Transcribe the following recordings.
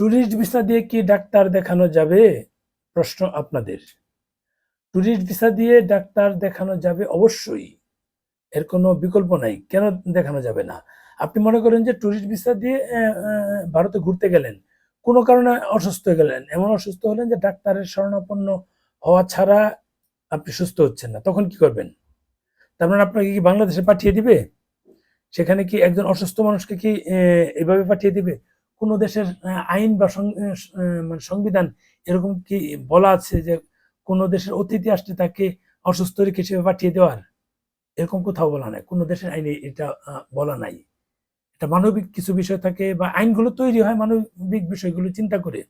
Tourist visa দিয়ে কি doctor দেখানো যাবে? প্রশ্ন আপনাদের। ট্যুরিস্ট ভিসা দিয়ে ডাক্তার দেখানো যাবে অবশ্যই। এর কোনো বিকল্প নাই। কেন দেখানো যাবে না? আপনি মনে করেন যে ট্যুরিস্ট ভিসা দিয়ে ভারতে ঘুরতে গেলেন, কোনো কারণে অসুস্থ হয়ে গেলেন, এমন অসুস্থ হলেন যে ডাক্তারের শরণাপন্ন হওয়া ছাড়া আপনি সুস্থ হচ্ছেন না, তখন কি করবেন? তার মানে আপনাকে কি বাংলাদেশে পাঠিয়ে দিবে? সেখানে কি একজন অসুস্থ মানুষকে কি এভাবে পাঠিয়ে দিবে? কোনো দেশের আইন বা মানে সংবিধান এরকম কি বলা আছে যে কোনো দেশের অতিথি আসলে তাকে অসুস্থ রেখে হিসেবে পাঠিয়ে দেওয়ার? এরকম কোথাও বলা নাই। কোনো দেশের আইনে এটা বলা নাই। এটা মানবিক কিছু বিষয় থাকে বা আইনগুলো তৈরি হয় মানবিক বিষয়গুলো চিন্তা করে।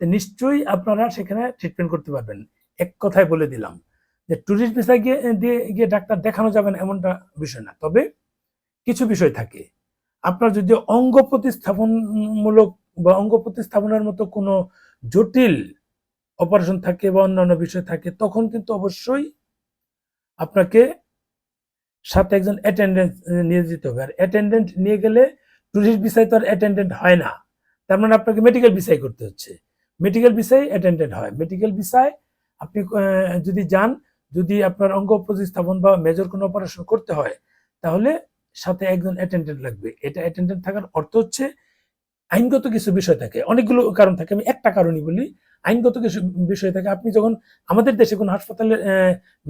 তো নিশ্চয়ই আপনারা সেখানে ট্রিটমেন্ট করতে পারবেন। এক কথায় বলে দিলাম যে ট্যুরিস্ট ভিসা গিয়ে, দিয়ে গিয়ে ডাক্তার দেখানো যাবে না, এমনটা বিষয় না। তবে কিছু বিষয় থাকে। আপনার যদি অঙ্গ প্রতিস্থাপনমূলক বা অঙ্গ প্রতিস্থাপনের মতো কোনো জটিল অপারেশন থাকে বা অন্যান্য বিষয় থাকে, তখন কিন্তু অবশ্যই আপনাকে সাথে একজন অ্যাটেন্ডেন্ট নিয়ে যেতে হবে। আর অ্যাটেন্ডেন্ট নিয়ে গেলে টুরিস্ট ভিসায় তো আর অ্যাটেন্ডেন্ট হয় না। তার মানে আপনাকে মেডিকেল ভিসায় করতে হচ্ছে। মেডিকেল ভিসায় অ্যাটেন্ডেন্ট হয়। মেডিকেল ভিসায় আপনি যদি যান, যদি আপনার অঙ্গ প্রতিস্থাপন বা মেজর কোনো অপারেশন করতে হয়, তাহলে সাথে একজন অ্যাটেন্ডেন্ট লাগবে। এটা অ্যাটেন্ডেন্ট থাকার অর্থ হচ্ছে আইনগত কিছু বিষয় থাকে। অনেকগুলো কারণ থাকে। আমি একটা কারণই বলি, আইনগত কিছু বিষয় থাকে। আপনি যখন আমাদের দেশে কোনো হাসপাতালে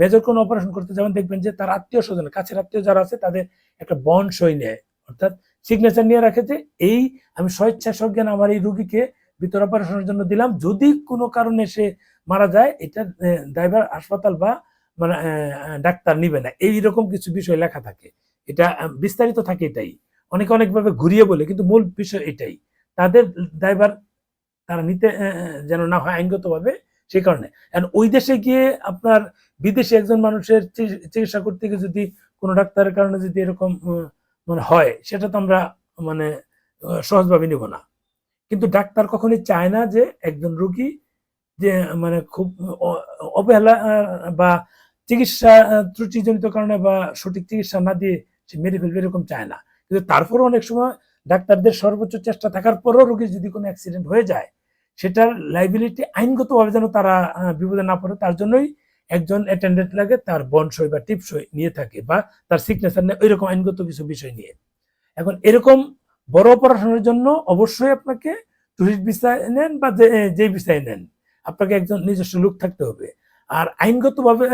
মেজর কোনো অপারেশন করতে যাবেন, দেখবেন যে তার আত্মীয় স্বজন, কাছের আত্মীয় যারা আছে, তাদের একটা বন্ড সই নেয়। অর্থাৎ সিগনেচার নিয়ে রাখে যে এই আমি স্বেচ্ছা সজ্ঞান আমার এই রুগীকে ভিতর অপারেশনের জন্য দিলাম। যদি কোনো কারণে সে মারা যায়, এটা ড্রাইভার হাসপাতাল বা মানে ডাক্তার নিবে না। এই রকম কিছু বিষয় লেখা থাকে। এটা বিস্তারিত থাকে এটাই। অনেকে অনেকভাবে ঘুরিয়ে বলে, কিন্তু মূল বিষয় এটাই। তাদের ড্রাইভার তারা নিতে যেন না হয় আইনগতভাবে সেই কারণে। ওই দেশে গিয়ে আপনার বিদেশে একজন মানুষের চিকিৎসা করতে গিয়ে যদি কোনো ডাক্তারের কারণে যদি এরকম মানে হয়, সেটা তো আমরা মানে সহজভাবে নিব না। কিন্তু ডাক্তার কখনোই চায় না যে একজন রোগী যে মানে খুব অবহেলা বা চিকিৎসা ত্রুটিজনিত কারণে বা সঠিক চিকিৎসা না দিয়ে সে মেরে ফেলবে এরকম চায় না। কিন্তু তারপরেও অনেক সময় ডাক্তারদের সর্বোচ্চ চেষ্টা থাকার পরেও রোগীর যদি কোনো অ্যাক্সিডেন্ট হয়ে যায়, সেটার লাইবিলিটি আইনগতভাবে যেন তারা বিপদে না পড়ে, তার জন্যই একজন অ্যাটেন্ডেন্ট লাগে, তার বন্ড সই বা টিপ সই নিয়ে থাকে বা তার সিগনেচার নেয় ওইরকম আইনগত কিছু বিষয় নিয়ে। এখন এরকম বড় অপারেশনের জন্য অবশ্যই আপনাকে টুরিস্ট ভিসা নেন বা যে ভিসায় নেন, আপনাকে একজন নিজস্ব লোক থাকতে হবে। আর আইনগতভাবে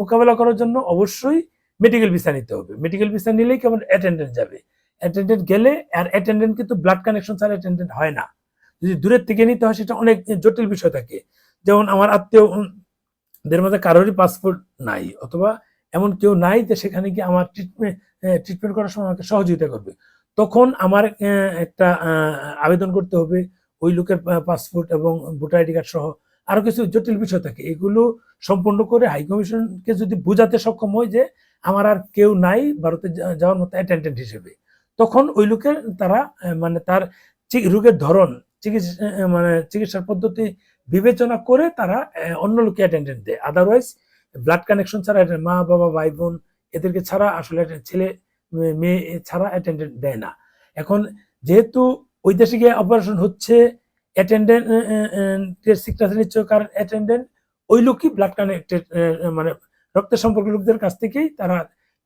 মোকাবেলা করার জন্য অবশ্যই মেডিকেল ভিসা নিতে হবে। মেডিকেল ভিসা নিলেই কেবল অ্যাটেন্ডেন্ট যাবে। অ্যাটেন্ডেন্ট গেলে আর অ্যাটেন্ডেন্ট কিন্তু ব্লাড কানেকশন ছাড়া অ্যাটেন্ডেন্ট হয় না। যদি দূরের থেকে নিতে হয় সেটা অনেক জটিল বিষয় থাকে। যেমন আমার আত্মীয় উম, দের মধ্যে কারোরই পাসপোর্ট নাই অথবা এমন কেউ নাই যে সেখানে গিয়ে আমার ট্রিটমেন্ট ট্রিটমেন্ট করার সময় আমাকে সহযোগিতা করবে। তখন আমার একটা আবেদন করতে হবে। ওই লোকের পাসপোর্ট এবং ভোটার আইডি কার্ড সহ আরও কিছু জটিল বিষয় থাকে। এগুলো সম্পূর্ণ করে হাইকমিশনকে যদি বোঝাতে সক্ষম হয় যে আমার আর কেউ নাই ভারতে যাওয়ার মতো অ্যাটেন্ডেন্ট হিসেবে। তখন ওই লোকের তারা মানে তার রোগের ধরন, চিকিৎসা মানে চিকিৎসার পদ্ধতি বিবেচনা করে তারা অন্য লোকে অ্যাটেন্ডেন্ট দেয়। আদারওয়াইজ ব্লাড কানেকশন ছাড়া মা, বাবা, ভাই, বোন এদেরকে ছাড়া আসলে ছেলে মেয়ে ছাড়া অ্যাটেন্ডেন্ট দেয় না। এখন যেহেতু ওই দেশে গিয়ে অপারেশন হচ্ছে অ্যাটেন্ডেন্ট সিগনেচার নিচ্ছে কারণ অ্যাটেন্ডেন্ট ওই লোকই ব্লাড কানেক্টেড মানে রক্তের সম্পর্ক লোকদের কাছ থেকেই তারা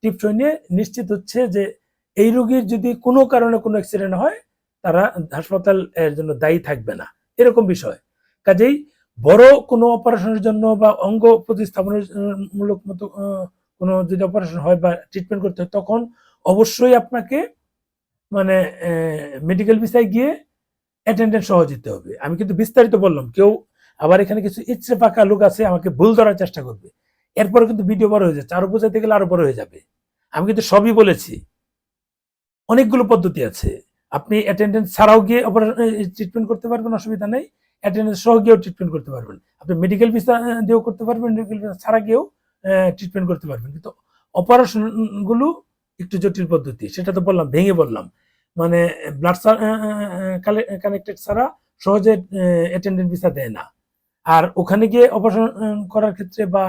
টিপস নিয়ে নিশ্চিত হচ্ছে যে এই রোগীর যদি কোনো কারণে কোনো অ্যাক্সিডেন্ট হয়, তারা হাসপাতাল এর জন্য দায়ী থাকবে না। এরকম বিষয়। কাজেই বড় কোনো অপারেশনের জন্য বা অঙ্গ প্রতিস্থাপনের মূলক মতো কোনো যদি অপারেশন হয় বা ট্রিটমেন্ট করতে হয়, তখন অবশ্যই আপনাকে মানে মেডিকেল ভিসায় গিয়ে অ্যাটেন্ডেন্ট সহ যেতে হবে। আমি কিন্তু বিস্তারিত বললাম, কেউ আবার এখানে কিছু ইচ্ছে পাকা লোক আছে, আমাকে ভুল ধরার চেষ্টা করবে। এরপরে কিন্তু ভিডিও বড় হয়ে যাচ্ছে, আরও বোঝাতে গেলে আরও বড় হয়ে যাবে। আমি কিন্তু সবই বলেছি। অনেকগুলো পদ্ধতি আছে। আপনি অ্যাটেন্ডেন্ট ছাড়াও গিয়ে অপারেশন ট্রিটমেন্ট করতে পারবেন, অসুবিধা নেই। অ্যাটেন্ডেন্স সহ গিয়েও ট্রিটমেন্ট করতে পারবেন। আপনি মেডিকেল ভিসা দিয়েও করতে পারবেন মেডিকেল ভিসা ছাড়া গিয়েও ট্রিটমেন্ট করতে পারবেন। কিন্তু অপারেশনগুলো একটু জটিল পদ্ধতি, সেটা তো বললাম, ভেঙে বললাম। মানে ব্লাড কানেক্টেড ছাড়া সহজে অ্যাটেন্ডেন্ট ভিসা দেয় না। আর ওখানে গিয়ে অপারেশন করার ক্ষেত্রে বা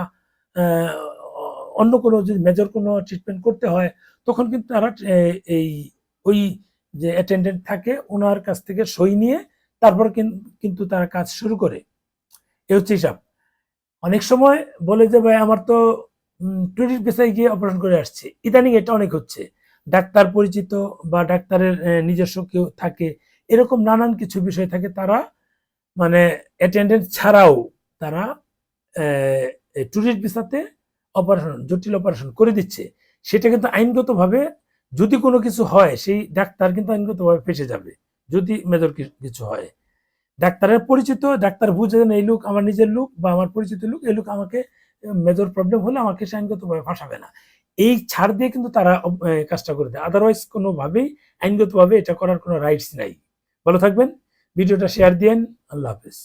অন্য কোনো যদি মেজর কোনো ট্রিটমেন্ট করতে হয়, তখন কিন্তু তারা এই, ওই যে অ্যাটেন্ডেন্ট থাকে ওনার কাছ থেকে সই নিয়ে তারপর কিন- কিন্তু তারা কাজ শুরু করে। এ হচ্ছে হিসাব। অনেক সময় বলে যে, ভাই, আমার তো টুরিস্ট ভিসায় গিয়ে অপারেশন করে আসছে। ইদানিং এটা অনেক হচ্ছে। ডাক্তার পরিচিত বা ডাক্তারের নিজস্ব কেউ থাকে, এরকম নানান কিছু বিষয় থাকে, তারা মানে অ্যাটেন্ডেন্ট ছাড়াও তারা টুরিস্ট ভিসাতে অপারেশন জটিল অপারেশন করে দিচ্ছে, সেটা কিন্তু আইনগতভাবে যদি কোনো কিছু হয়, সেই ডাক্তার কিন্তু আইনগতভাবে ফেসে যাবে, যদি মেজর কিছু হয়। ডাক্তারের পরিচিত, ডাক্তার বুঝে দেন এই লোক আমার নিজের লোক বা আমার পরিচিত লোক, এই লোক আমাকে মেজর প্রবলেম হলে আমাকে সে আইনগতভাবে ফাঁসাবে না। এই ছাড় দিয়ে কিন্তু তারা কাজটা করে দেয়। আদারওয়াইজ কোনোভাবেই আইনগতভাবে এটা করার কোনো রাইটস নাই। ভালো থাকবেন, ভিডিওটা শেয়ার দিয়েন, আল্লাহ হাফেজ।